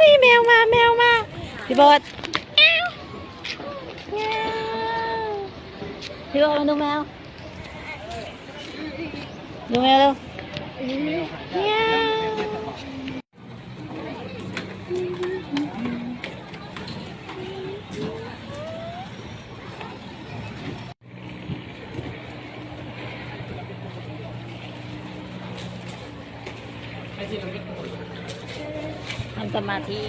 นี่แมวมาแมวมาพี่เบิร์ดแมวแมวพี่เบิร์ดมาดูแมวดูแมวเร็วแมว ทำสมาธิ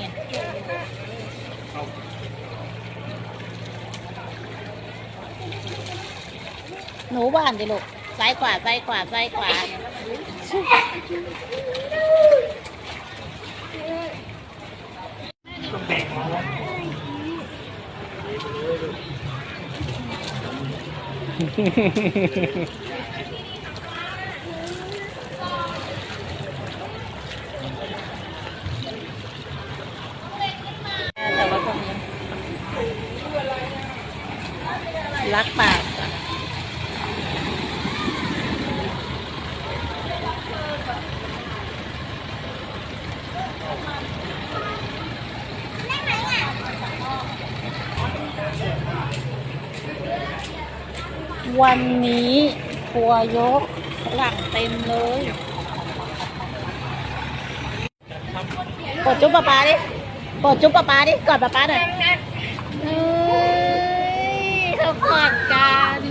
หนูบ้านดิลูกซ้ายขวาซ้ายขวาซ้ายขวาแต่ว่าตรงนี้ รักปากวันนี้ครัวยกหลังเต็มเลยกดจุ๊บป๊าป๊าดิกดจุ๊บป๊าป๊าดิกอดป๊าป๊าหน่อย เฮ้ยเขากอดกัน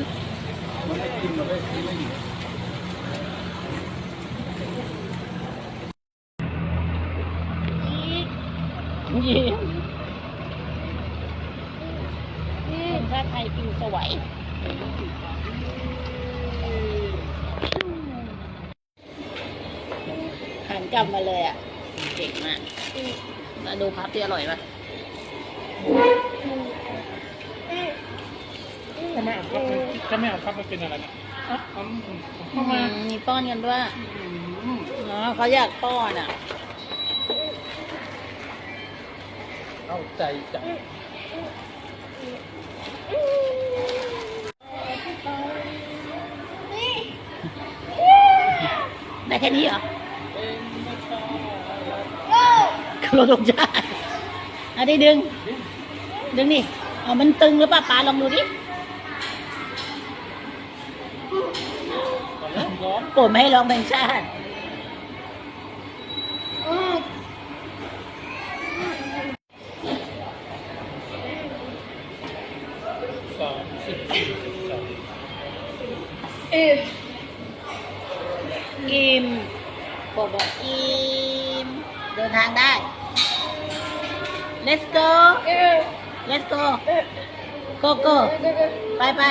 ยิ้มยิ้มถ้าใครปิวสวยหันกลับมาเลยอะ เก่งมากมาดูพับที่อร่อยปะถ้า ไม่เอาครับถ้าไม่เอาครับมันเป็นอะไรนะอะอืมอืเข้ามามมีป้อนกันด้วยอืมเนาะเขาอยากป้อนอะ เอาใจจับได้แค่นี้เหรอครถลงจ้าเอาดิดึง ดึงนี่เอามันตึงหรือเปล่าปลาลองดูดิ ปรดไม่ให้ร้องเพลงชาติสามสิบสี่สิบสองอิ่มโปรดบอกอิ่มเดินทางได้ let's go let's go go go ไปไป